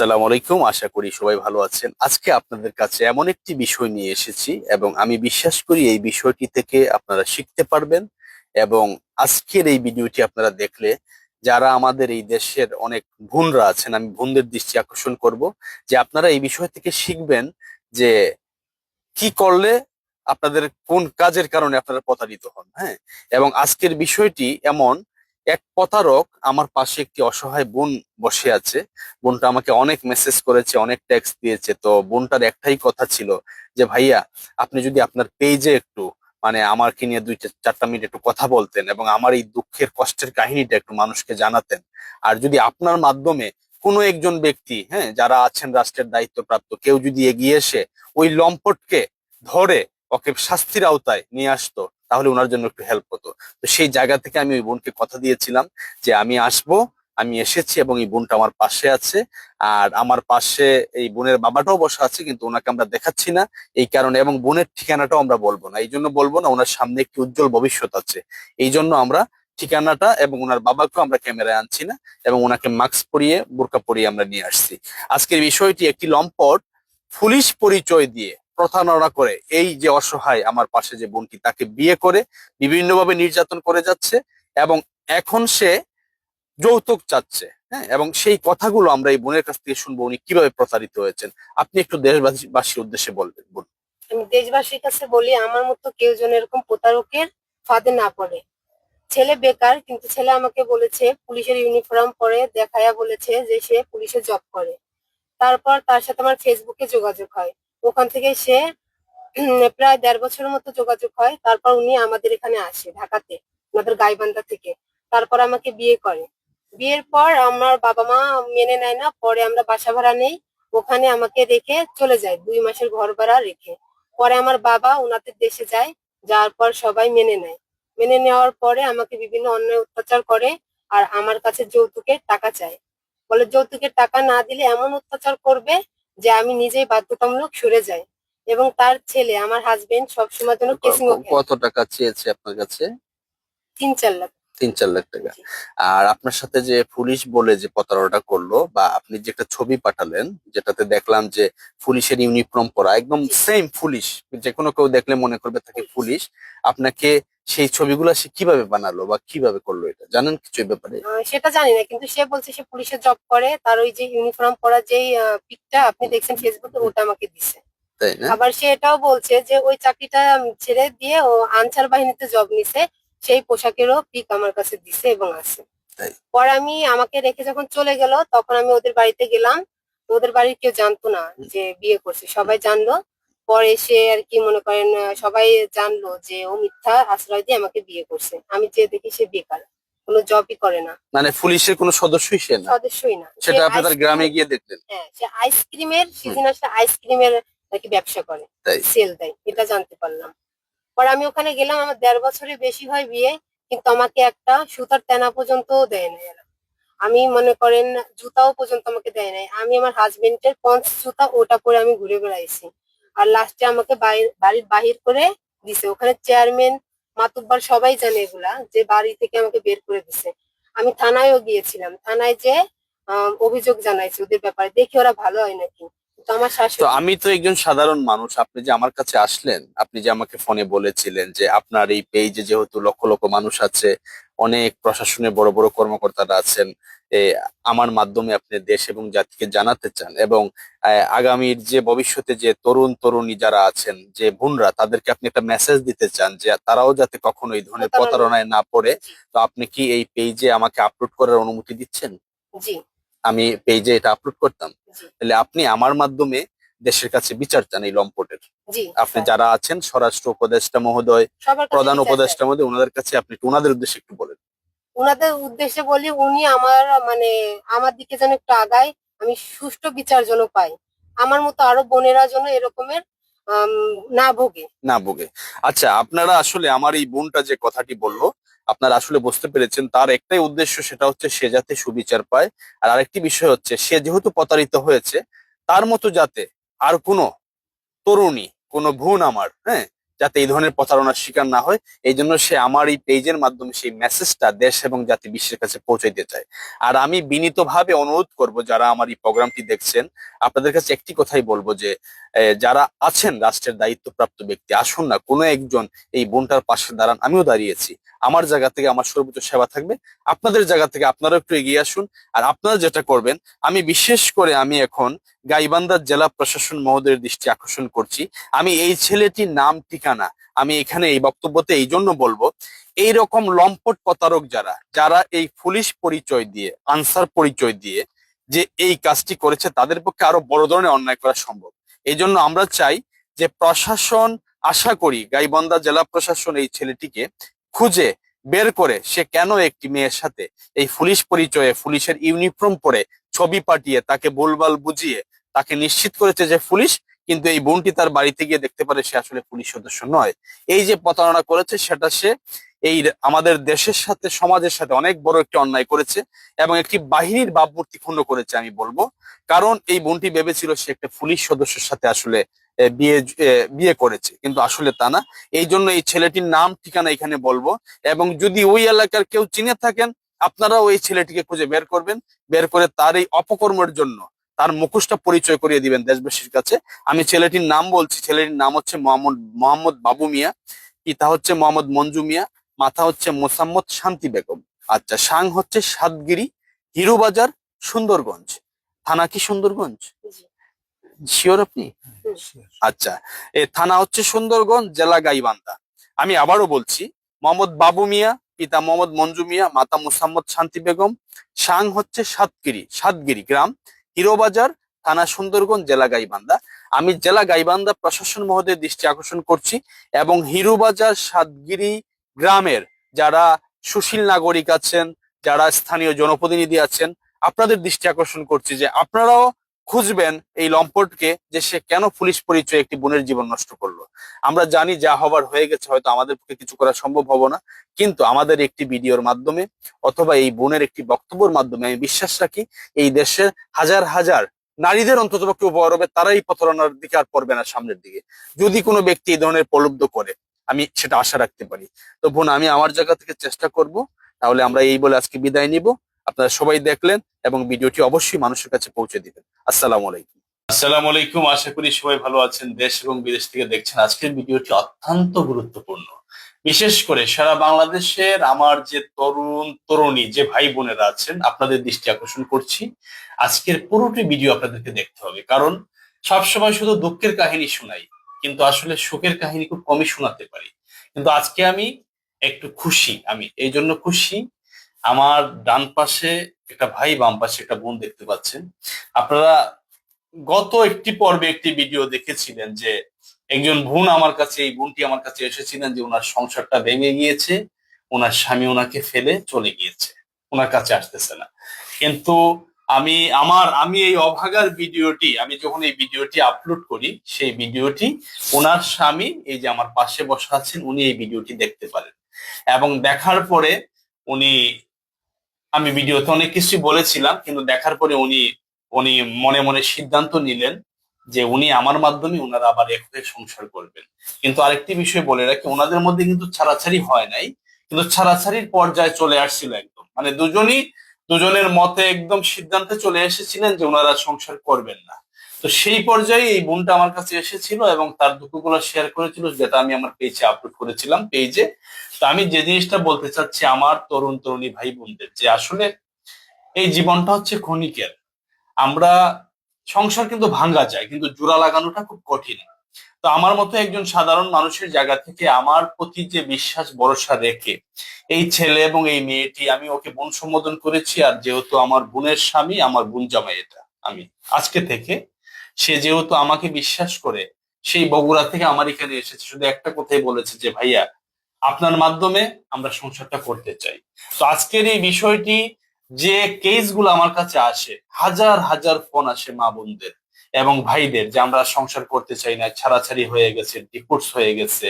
আসসালামু আলাইকুম। আশা করি সবাই ভালো আছেন। আজকে আপনাদের কাছে এমন একটি বিষয় নিয়ে এসেছি এবং আমি বিশ্বাস করি এই বিষয়টি থেকে আপনারা শিখতে পারবেন এবং আজকের এই ভিডিওটি আপনারা দেখলে যারা আমাদের এই দেশের অনেক ভুনরা আছেন, আমি ভুনদের দৃষ্টি আকর্ষণ করব যে আপনারা এই বিষয় থেকে শিখবেন যে কি করলে আপনাদের কোন কাজের কারণে আপনারা প্রতারিত হন হ্যাঁ? এবং আজকের বিষয়টি এমন এক প্রতারক আমার পাশে একটি অসহায় বোন বসে আছে। বোনটা আমাকে অনেক মেসেজ করেছে, অনেক ট্যাক্স দিয়েছে। তো বোনটার একটাই কথা ছিল যে, ভাইয়া, আপনি যদি আপনার পেজে একটু মানে আমাকে নিয়ে দুই চারটা মিনিট একটু কথা বলতেন এবং আমার এই দুঃখের, কষ্টের কাহিনীটা একটু মানুষকে জানাতেন। আর যদি আপনার মাধ্যমে কোনো একজন ব্যক্তি হ্যাঁ যারা আছেন রাষ্ট্রের দায়িত্বপ্রাপ্ত, কেউ যদি এগিয়ে এসে ওই লম্পটকে ধরে, ওকে শাস্তির আওতায় নিয়ে আসতো তাহলে ওনার জন্য একটু হেল্প হতো। তো সেই জায়গা থেকে আমি ওই বোনকে কথা দিয়েছিলাম যে, আমি আসব, আমি এসেছি এবং এই বোনটা আমার পাশে আছে। আর আমার পাশে এই বোনের বাবাটাও বসা আছে, কিন্তু ওনাকে আমরা দেখাচ্ছি না। এই কারণে এবং বোনের ঠিকানাটাও আমরা বলব না। এই জন্য বলব না, ওনার সামনে একটি উজ্জ্বল ভবিষ্যৎ আছে। এই জন্য আমরা ঠিকানাটা এবং ওনার বাবাকেও আমরা ক্যামেরায় আনছি না এবং ওনাকে মাস্ক পরিয়ে, বোরকা পরিয়ে আমরা নিয়ে আসছি। আজকের বিষয়টি একটি লম্পট, পুলিশ পরিচয় দিয়ে। প্রতারণা করে, এই যে অসহায় আমার পাশে যে বোনটি, তাকে বিয়ে করে বিভিন্নভাবে নির্যাতন করে যাচ্ছে এবং এখন সে যৌতুক চাচ্ছে হ্যাঁ? এবং সেই কথাগুলো আমরা এই বোনের কাছ থেকে শুনব উনি কীভাবে প্রতারিত হয়েছেন। আপনি একটু দেশবাসীর উদ্দেশ্যে বলবেন, বলুন। আমি দেশবাসীর কাছে বলি, আমার মতো কেউ যেন এরকম প্রতারকের ফাঁদে না পড়ে। ছেলে বেকার, কিন্তু ছেলে আমাকে বলেছে, পুলিশের ইউনিফর্ম পরে দেখায়া বলেছে যে সে পুলিশে জব করে। তারপর তার সাথে আমার ফেসবুকে যোগাযোগ হয়। ওখান থেকে সে প্রায় দেড় বছরের মতো যোগাযোগ হয়। তারপর উনি আমাদের এখানে আসে ঢাকাতে, আমাদের গাইবান্ধা থেকে। তারপর আমাকে বিয়ে করে। বিয়ের পর আমার বাবা মা মেনে নেয় না, পরে আমরা বাসা ভাড়া নেই। ওখানে আমাকে রেখে চলে যায়, দুই মাসের ঘর ভাড়া রেখে। পরে আমার বাবা ওনাদের দেশে যায়, যাওয়ার পর সবাই মেনে নেয়। মেনে নেওয়ার পরে আমাকে বিভিন্ন অন্যায় অত্যাচার করে আর আমার কাছে যৌতুকের টাকা চায়। বলে যৌতুকের টাকা না দিলে এমন অত্যাচার করবে যে আমি নিজেই বাধ্যতামূলক সরে যাই এবং তার ছেলে আমার হাজবেন্ড সবসময় যেন কেসিং কত টাকা চেয়েছে আপনার কাছে? তিন চার লাখ। তিন চার লাখ টাকা। আর আপনার সাথে যে পুলিশ বলে যে প্রতারণাটা করল বা আপনি যে একটা ছবি পাঠালেন যেটাতে দেখলাম যে পুলিশের ইউনিফর্ম পরা একদম সেম পুলিশ যে কোনো কেউ দেখলে মনে করবে তাকে পুলিশ আপনাকে সেই ছবিগুলো সে কীভাবে বানালো বা কীভাবে করল এটা? জানেন কিছু ব্যাপারে? সেটা জানি না কিন্তু সে বলছে সে পুলিশে জব করে তার ওই যে ইউনিফর্ম পরা যেই পিকটা আপনি দেখছেন ফেসবুকে ওটা আমাকে দিছে। তাই না? আবার সে এটাও বলছে যে ওই চাকরিটা ছেড়ে দিয়ে ও আনসার বাহিনীতে জব নিছে সেই পোশাকেরও পিক আমার কাছে দিছে এবং আছে। পরে আমি আমাকে রেখে যখন চলে গেল তখন আমি ওদের বাড়িতে গেলাম ওদের বাড়ির কেউ জানতো না যে বিয়ে করছে সবাই জানলো পরে সে আর কি মনে করেন সবাই জানলো যে ও মিথ্যা আশ্রয় দিয়ে আমাকে বিয়ে করছে। আমি যে দেখি সে বেকার কোনো জবই করে না। মানে পুলিশের কোনো সদস্যই সে না? সদস্যই না। সেটা আপনি তার গ্রামে গিয়ে দেখলেন? হ্যাঁ সে আইসক্রিমের সিজন আসলে আইসক্রিমের আর কি ব্যবসা করে। সেল দেয় এটা জানতে পারলাম। পরে আমি ওখানে গেলাম আমার দেড় বছরের বেশি হয় বিয়ে কিন্তু আমাকে একটা সুতার তেনা পর্যন্তও দেয় না এরা। আমি মনে করেন জুতাও পর্যন্ত আমাকে দেয় নাই। আমি আমার হাজবেন্ডের পঞ্চ জুতা ওটা পরে আমি ঘুরে বেড়াইছি। আর লাস্টে আমাকে বাড়ির বাহির করে দিছে। ওখানে চেয়ারম্যান মাতুব্বার সবাই জানে এগুলা, যে বাড়ি থেকে আমাকে বের করে দিছে। আমি থানায়ও গিয়েছিলাম। থানায় যে অভিযোগ জানাইছি ওদের ব্যাপারে। দেখি ওরা ভালো হয় নাকি। তো আমার আমি তো একজন সাধারণ মানুষ। আপনি যে আমার কাছে আসলেন, আপনি যে আমাকে ফোনে বলেছিলেন যে আপনার এই পেজে যেহেতু লক্ষ লক্ষ মানুষ আছে, অনেক প্রশাসনের বড় বড় কর্মকর্তারা আছেন আমার মাধ্যমে আপনি দেশ এবং জাতিকে জানাতে চান এবং আগামীর যে ভবিষ্যতে যে তরুণ তরুণী যারা আছেন যে বোনরা তাদেরকে আপনি একটা মেসেজ দিতে চান যে তারাও যাতে কখনো এই ধরনের প্রতারণায় না পড়ে। তো আপনি কি এই পেজে আমাকে আপলোড করার অনুমতি দিচ্ছেন? জি। আমি পেজে এটা আপলোড করতাম। তাহলে আপনি আমার মাধ্যমে দেশের কাছে বিচার চান এই লম্পটের। আপনি যারা আছেন স্বরাষ্ট্র উপদেষ্টা মহোদয় প্রধান উপদেষ্টা মহোদয় ওনাদের কাছে আপনি একটু ওনাদের উদ্দেশ্যে একটু বলেন। ওনাদের উদ্দেশ্যে বলি, উনি আমার মানে আমার দিকে যেন একটু আগায়, আমি সুষ্ঠু বিচার যেন পাই। আমার মতো আরও বোনেরা যেন এরকমের না ভোগে। না ভোগে। আচ্ছা আপনারা আসলে আমার এই বোনটা যে কথাটি বলল, আপনারা আসলে বুঝতে পেরেছেন, তার একটাই উদ্দেশ্য সেটা হচ্ছে সে যাতে সুবিচার পায়। আর আরেকটি বিষয় হচ্ছে, সে যেহেতু প্রতারিত হয়েছে, তার মতো যাতে আর কোনো তরুণী, কোনো বোন আমার হ্যাঁ যাতে এই ধরনের প্রতারণার শিকার না হয়। এই জন্য সে আমার এই পেজের মাধ্যমে সেই মেসেজটা দেশ এবং জাতি বিশ্বের কাছে পৌঁছে দিতে চায়। আর আমি বিনীতভাবে অনুরোধ করব, যারা আমার এই প্রোগ্রামটি দেখছেন, আপনাদের কাছে একটি কথাই বলব যে যারা আছেন রাষ্ট্রের দায়িত্বপ্রাপ্ত ব্যক্তি, আসুন না, কোনো একজন এই বোনটার পাশে দাঁড়ান, আমিও দাঁড়িয়েছি। আমার জায়গা থেকে আমার সর্বোচ্চ সেবা থাকবে, আপনাদের জায়গা থেকে আপনারা একটু এগিয়ে আসুন, আর আপনারা যেটা করবেন, আমি বিশেষ করে আমি এখন গাইবান্ধার জেলা প্রশাসন মহোদয়ের দৃষ্টি আকর্ষণ করছি। আমি এই ছেলেটির নাম, ঠিকানা, আমি এখানে এই বক্তব্যতে এই জন্য বলব এই রকম লম্পট প্রতারক যারা যারা এই পুলিশ পরিচয় দিয়ে, আনসার পরিচয় দিয়ে যে এই কাজটি করেছে, তাদের পক্ষে আরও বড় ধরনের অন্যায় করা সম্ভব। এই জন্য আমরা চাই যে প্রশাসন আশা করি গাইবান্ধা জেলা প্রশাসন এই ছেলেটিকে খুঁজে বের করে সে কেন একটি মেয়ের সাথে এই পুলিশ পরিচয়ে পুলিশের ইউনিফর্ম পরে ছবি পাঠিয়ে তাকে ভুলভাল বুঝিয়ে তাকে নিশ্চিত করেছে যে পুলিশ, কিন্তু এই বোনটি তার বাড়িতে গিয়ে দেখতে পারে সে আসলে পুলিশ সদস্য নয়। এই যে প্রতারণা করেছে, সেটা সে এই আমাদের দেশের সাথে, সমাজের সাথে অনেক বড় একটি অন্যায় করেছে এবং একটি বাহিনীর ভাবমূর্তি ক্ষুণ্ণ করেছে আমি বলব। কারণ এই বোনটি ভেবেছিল সে একটা পুলিশ সদস্যের সাথে আসলে বিয়ে বিয়ে করেছে। কিন্তু আসলে তা না। এই জন্য এই ছেলেটির নাম, ঠিকানা এখানে বলব। এবং যদি ওই এলাকার কেউ চিনে থাকেন, আপনারাও এই ছেলেটিকে খুঁজে বের করবেন। বের করে তার এই অপকর্মের জন্য তার মুখোশটা পরিচয় করিয়ে দিবেন দেশবাসীর কাছে। আমি ছেলেটির নাম বলছি। ছেলেটির নাম হচ্ছে মোহাম্মদ মোহাম্মদ বাবু মিয়া। পিতা হচ্ছে মোহাম্মদ মঞ্জু মিয়া। মাথা হচ্ছে মোসাম্মদ শান্তি বেগম। আচ্ছা সাং হচ্ছে সাতগিরি হিরুবাজার সুন্দরগঞ্জ। থানা কি সুন্দরগঞ্জ? শিওর আপনি? আচ্ছা এ থানা হচ্ছে সুন্দরগঞ্জ জেলা গাইবান্ধা। আমি আবারও বলছি মোহাম্মদ বাবু মিয়া পিতা মোহাম্মদ মঞ্জু মিয়া মাতা মোসাম্মদ শান্তি বেগম। সাং হচ্ছে সাতগিরি সাতগিরি গ্রাম হিরোবাজার থানা সুন্দরগঞ্জ জেলা গাইবান্ধা। আমি জেলা গাইবান্ধা প্রশাসন মহোদয়ের দৃষ্টি আকর্ষণ করছি এবং হিরুবাজার সাতগিরি গ্রামের যারা সুশীল নাগরিক আছেন, যারা স্থানীয় জনপ্রতিনিধি আছেন, আপনাদের দৃষ্টি আকর্ষণ করছি যে আপনারাও খুঁজবেন এই লম্পটকে যে সে কেন পুলিশ পরিচয় একটি বোনের জীবন নষ্ট করল। আমরা জানি যা হবার হয়ে গেছে, হয়তো আমাদের পক্ষে কিছু করা সম্ভব হব না, কিন্তু আমাদের একটি ভিডিওর মাধ্যমে অথবা এই বোনের একটি বক্তব্যের মাধ্যমে আমি বিশ্বাস রাখি, এই দেশের হাজার হাজার নারীদের অন্ততপক্ষে উপকার হবে, তারাই প্রতারণার দিকে আর পড়বে না সামনের দিকে। যদি কোনো ব্যক্তি এই ধরনের প্রলুব্ধ করে আমি সেটা আশা রাখতে পারি। তো বোন, আমি আমার জায়গা থেকে চেষ্টা করব, তাহলে আমরা এই বলে আজকে বিদায় নিব। আপনারা সবাই দেখলেন এবং ভিডিওটি অবশ্যই মানুষের কাছে পৌঁছে দিবেন। আসসালামু আলাইকুম। আসসালামু আলাইকুম, আশা করি সবাই ভালো আছেন দেশ এবং বিদেশ থেকে দেখছেন। আজকের ভিডিওটি অত্যন্ত গুরুত্বপূর্ণ। বিশেষ করে সারা বাংলাদেশের আমার যে তরুণ, তরুণী, যে ভাই বোনেরা আছেন, আপনাদের দৃষ্টি আকর্ষণ করছি। আজকের পুরোটি ভিডিও আপনাদেরকে দেখতে হবে। কারণ সবসময় শুধু দুঃখের কাহিনী শোনাই। কিন্তু আসলে শোকের কাহিনী খুব কমই শোনাতে পারি। কিন্তু আজকে আমি একটু খুশি, আমি এই জন্য খুশি, আমার ডান পাশে একটা ভাই, বাম পাশে একটা বোন দেখতে পাচ্ছেন। আপনারা গত একটি পর্বে একটি ভিডিও দেখেছিলেন যে একজন বোন আমার কাছে, এই বোনটি আমার কাছে এসেছিলেন যে ওনার সংসারটা ভেঙে গিয়েছে, ওনার স্বামী ওনাকে ফেলে চলে গিয়েছে, ওনার কাছে আসতেছে না। কিন্তু আমি আমার, আমি এই অভাগার ভিডিওটি, আমি যখন এই ভিডিওটি আপলোড করি, সেই ভিডিওটি ওনার স্বামী, এই যে আমার পাশে বসা আছেন, উনি এই ভিডিওটি দেখতে পারেন। এবং দেখার পরে উনি, আমি ভিডিওতে অনেক কিছু বলেছিলাম, কিন্তু দেখার পরে উনি উনি মনে মনে সিদ্ধান্ত নিলেন যে উনি আমার মাধ্যমে ওনারা আবার এক হয়ে সংসার করবেন। কিন্তু আরেকটি বিষয় বলে রাখি, ওনাদের মধ্যে কিন্তু ছাড়াছাড়ি হয় নাই, কিন্তু ছাড়াছাড়ির পর্যায়ে চলে আসছিল একদম। মানে দুজনই দুজনের মতে একদম সিদ্ধান্তে চলে এসেছিলেন যে ওনারা সংসার করবেন না। তো সেই পর্যায়ে এই বোনটা আমার কাছে এসেছিল এবং তার দুঃখগুলো শেয়ার করেছিল যেটা আমি আমার পেজে আপলোড করেছিলাম পেজে তো আমি যে জিনিসটা বলতে চাচ্ছি আমার তরুণ, তরুণী ভাই বোনদের, যে আসলে এই জীবনটা হচ্ছে ক্ষণিকের। আমরা সংসার কিন্তু ভাঙ্গা যায়, কিন্তু জোড়া লাগানোটা খুব কঠিন। তো আমার মতো একজন সাধারণ মানুষের জায়গা থেকে আমার প্রতি যে বিশ্বাস ভরসা রেখে এই ছেলে এবং এই মেয়েটি, আমি ওকে বোন সম্বোধন করেছি আর যেহেতু আমার বোনের স্বামী, আমার বোন জামাই এটা, আমি। আজকে থেকে সে যেহেতু আমাকে বিশ্বাস করে, সেই বগুড়া থেকে আমার এখানে এসেছে। শুধু একটা কথাই বলেছে যে, ভাইয়া, আপনার মাধ্যমে আমরা সংসারটা করতে চাই। তো আজকের এই বিষয়টি যে কেসগুলো আমার কাছে আসে, হাজার হাজার ফোন আসে মা বোনদের। এবং ভাইদের যে আমরা সংসার করতে চাই না, ছাড়াছাড়ি হয়ে গেছে ডিভোর্স হয়ে গেছে,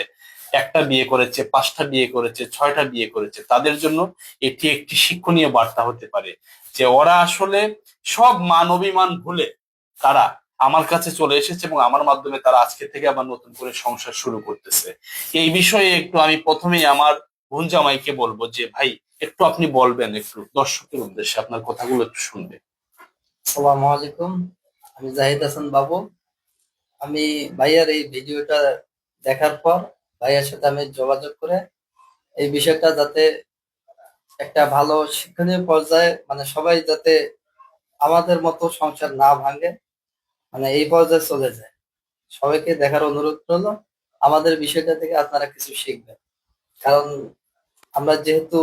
একটা বিয়ে করেছে, পাঁচটা বিয়ে করেছে, ছয়টা বিয়ে করেছে, তাদের জন্য এটি একটি শিক্ষণীয় বার্তা হতে পারে যে ওরা আসলে সব মান অভিমান ভুলে তারা আমার কাছে চলে এসেছে এবং আমার মাধ্যমে তারা আজকে থেকে আবার নতুন করে সংসার শুরু করতেছে। এই বিষয়ে একটু আমি প্রথমেই আমার বোন জামাইকে বলব যে, ভাই, একটু আপনি বলবেন একটু দর্শকের উদ্দেশ্যে আপনার কথাগুলো একটু শুনবে। আসসালামু আলাইকুম। আমি জাহিদ হাসান বাবু। আমি ভাইয়ার এই ভিডিওটা দেখার পর ভাইয়ার সাথে আমি যোগাযোগ করে এই বিষয়টা যাতে একটা ভালো শিক্ষণীয় পর্যায়ে মানে সবাই যাতে আমাদের মতো সংসার না ভাঙে মানে এই পর্যায়ে চলে যায়। সবাইকে দেখার অনুরোধ করল আমাদের বিষয়টা থেকে আপনারা কিছু শিখবেন। কারণ আমরা যেহেতু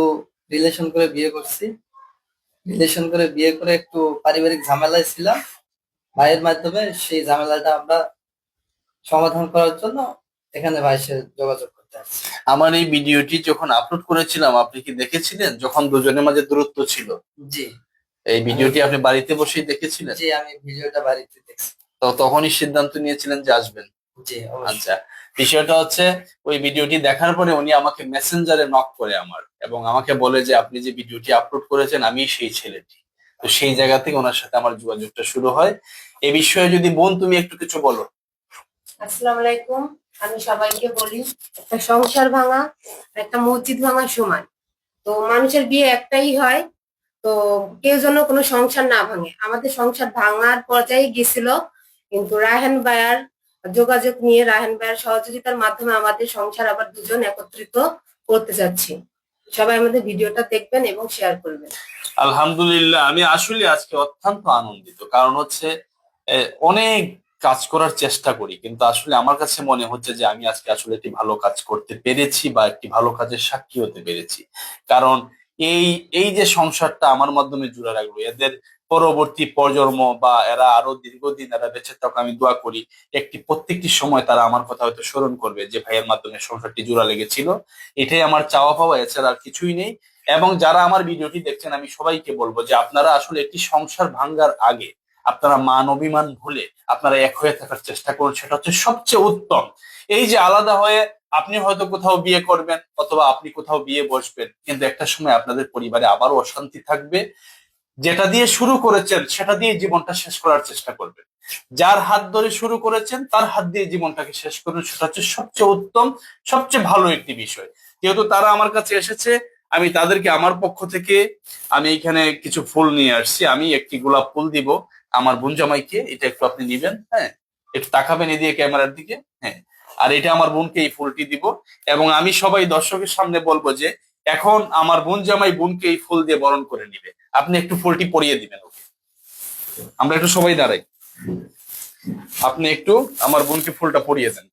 রিলেশন করে বিয়ে করছি রিলেশন করে বিয়ে করে একটু পারিবারিক ঝামেলায় ছিলাম ভাইয়ের মাধ্যমে সেই ঝামেলাটা আমরা সমাধান করার জন্য এখানে ভাইয়ের সাথে যোগাযোগ করতে আসছি। আমার এই ভিডিওটি যখন আপলোড করেছিলাম আপনি কি দেখেছিলেন? যখন দুজনের মাঝে দূরত্ব ছিল? জি। এই ভিডিওটি আপনি বাড়িতে বসেই দেখেছিলেন? জি আমি ভিডিওটা বাড়িতে দেখছি। তো তখনই সিদ্ধান্ত নিয়েছিলেন যে আসবেন? জি আচ্ছা বিষয়টা হচ্ছে ওই ভিডিওটি দেখার পরে উনি আমাকে মেসেঞ্জারে নক করে আমার এবং আমাকে বলে যে আপনি যে ভিডিওটি আপলোড করেছেন আমি সেই ছেলেটি। তো সেই জায়গা থেকে ওনার সাথে আমার যোগাযোগটা শুরু হয়। এ বিষয়ে যদি বোন, তুমি একটু কিছু বলো। আসসালামু আলাইকুম। আমি সবাইকে বলি, একটা সংসার ভাঙা, একটা মসজিদ ভাঙা সমান। তো মানুষের বিয়ে একটাই হয়, তো কেউ যেন কোনো সংসার না ভাঙে। আমাদের সংসার ভাঙার পর্যায়ে গেছিল, কিন্তু রায়হান বায়ার যোগাযোগ নিয়ে, রায়হান বায়ার সহযোগিতার মাধ্যমে আমাদের সংসার আবার দুজন একত্রিত করতে যাচ্ছি। সবাই আমাদের ভিডিওটা দেখবেন এবং শেয়ার করবেন। আলহামদুলিল্লাহ, আমি আসলে আজকে অত্যন্ত আনন্দিত। কারণ হচ্ছে অনেক কাজ করার চেষ্টা করি, কিন্তু আসলে আমার কাছে মনে হচ্ছে যে আমি আজকে আসলে একটি ভালো কাজ করতে পেরেছি বা একটি ভালো কাজের সাক্ষী হতে পেরেছি। কারণ এই এই যে সংসারটা আমার মাধ্যমে জুড়ে রাখল এদের পরবর্তী প্রজন্ম বা এরা আরও দীর্ঘদিন এরা বেঁচে থাকুক, আমি দোয়া করি, একটি প্রত্যেকটি সময় তারা আমার কথা হয়তো স্মরণ করবে যে ভাইয়ের মাধ্যমে সংসারটি জোড়া লেগেছিল। এটাই আমার চাওয়া পাওয়া, এছাড়া আর কিছুই নেই। এবং যারা আমার ভিডিওটি দেখছেন, আমি সবাইকে বলব যে আপনারা আসলে একটি সংসার ভাঙ্গার আগে আপনারা মান অভিমান ভুলে আপনারা এক হয়ে থাকার চেষ্টা করুন, সেটা হচ্ছে সবচেয়ে উত্তম। এই যে আলাদা হয়ে আপনি হয়তো কোথাও বিয়ে করবেন অথবা আপনি কোথাও বিয়ে বসবেন, কিন্তু একটা সময় আপনাদের পরিবারে আবারও অশান্তি থাকবে, যেটা দিয়ে শুরু করেছেন সেটা দিয়ে জীবনটা শেষ করার চেষ্টা করবেন। যার হাত ধরে শুরু করেছেন, তার হাত দিয়ে জীবনটাকে শেষ করুন, সেটা হচ্ছে সবচেয়ে উত্তম, সবচেয়ে ভালো একটি বিষয়। যেহেতু তারা আমার কাছে এসেছে আমি তাদেরকে আমার পক্ষ থেকে আমি এখানে কিছু ফুল নিয়ে আসছি। আমি একটি গোলাপ ফুল দিব। আমার বোন জামাইকে, এটা একটু আপনি নিবেন হ্যাঁ? একটু তাকাবেন এদিকে ক্যামেরার দিকে হ্যাঁ? আর এটা আমার বোনকে এই ফুলটি দিব। এবং আমি সবাই দর্শকের সামনে বলব যে, এখন আমার বোন জামাই বোনকে এই ফুল দিয়ে বরণ করে নিবে। আপনি একটু ফুলটি পরিয়ে দিবেন ওকে। আমরা একটু সবাই দাঁড়াই। আপনি একটু আমার বোনকে ফুলটা পরিয়ে দেন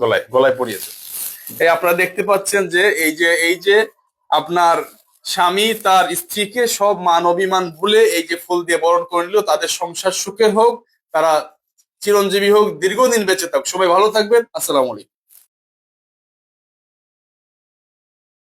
গলায় গলায় পরিয়ে দেন। এই আপনারা দেখতে পাচ্ছেন যে, এই যে এই যে আপনার স্বামী তার স্ত্রীকে সব মান অভিমান ভুলে এই যে ফুল দিয়ে বরণ করে নিল, তাদের সংসার সুখের হোক, তারা চিরঞ্জীবী হোক, দীর্ঘদিন বেঁচে থাক সবাই ভালো থাকবেন। আসসালাম আলাইকুম।